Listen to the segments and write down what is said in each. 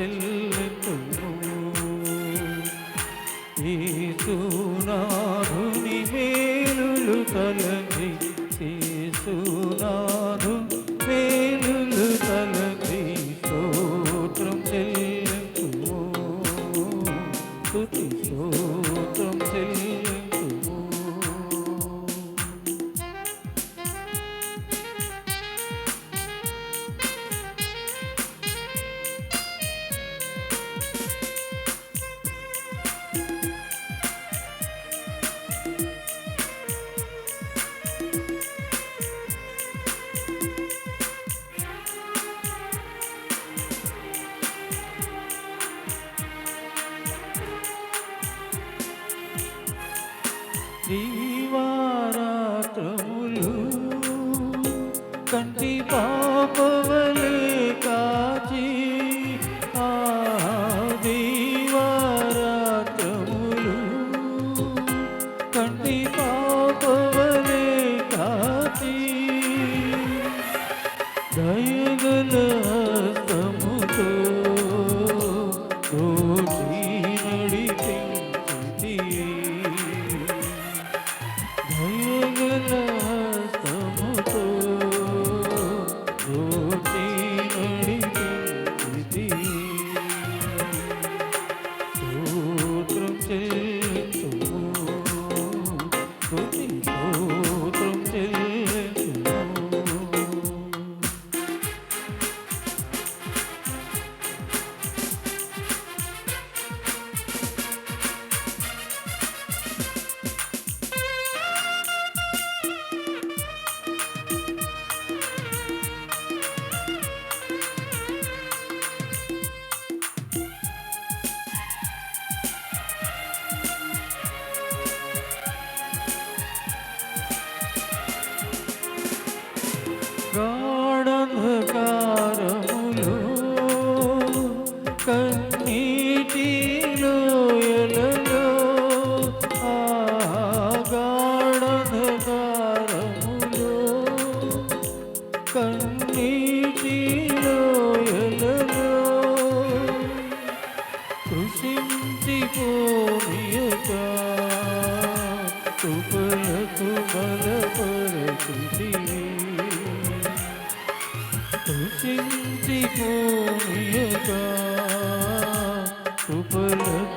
స్తుతి స్తోత్రం చెల్లింతుము యేసునాథుని మేలులు తలచి యేసునాథు మేలులు తలచి స్తోత్రం చెల్లింతుము స్తుతి స్తోత్రం చెల్లింతుము దీవారాత్రములు కంటి పాపవలే స్తుతి స్తోత్రం বলো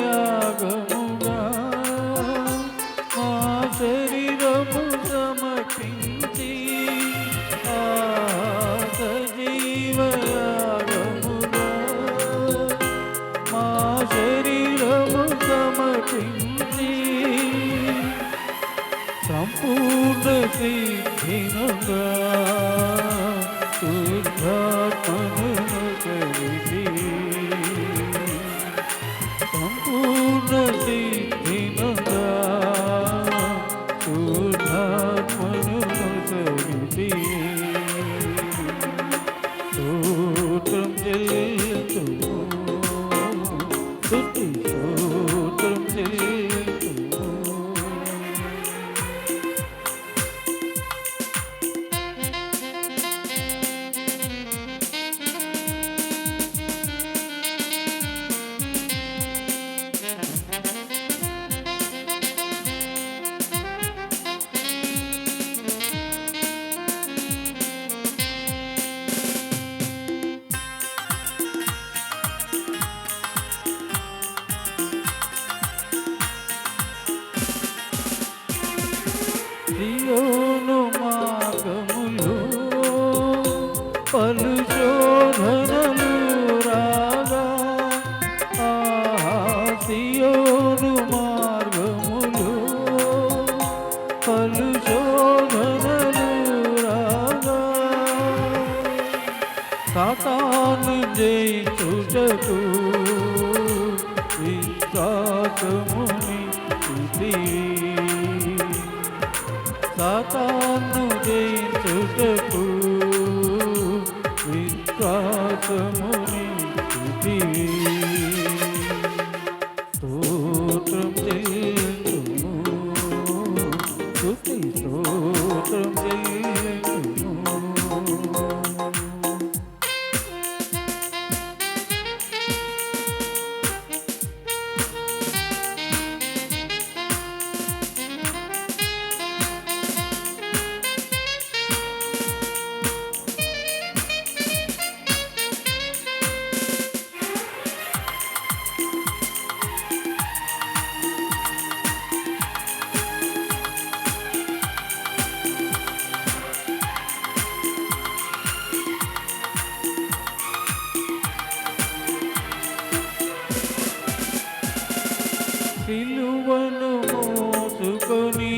సజీవయాగముగా మా శరీరము సమర్పించి ఆ సజీవయాగముగా మా శరీరము సమర్పించి సంపూర్ణ సిద్ధినగా శుద్ధాత్మను deal. సాతాను జయించుటకు విశ్వాసము సిలువను మోసుకొని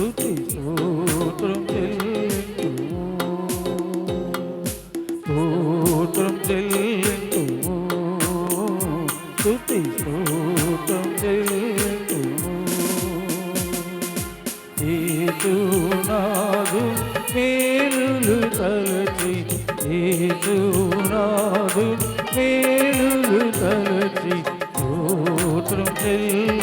స్థుతి స్తోత్రం చెల్లించు స్తోత్రం చెల్లించు స్థుతి స్తోత్రం చెల్లించు ఏతు నాదు మేలులు తలచి ఏతు నాదు మేలులు తలచి స్తోత్రం చెల్లి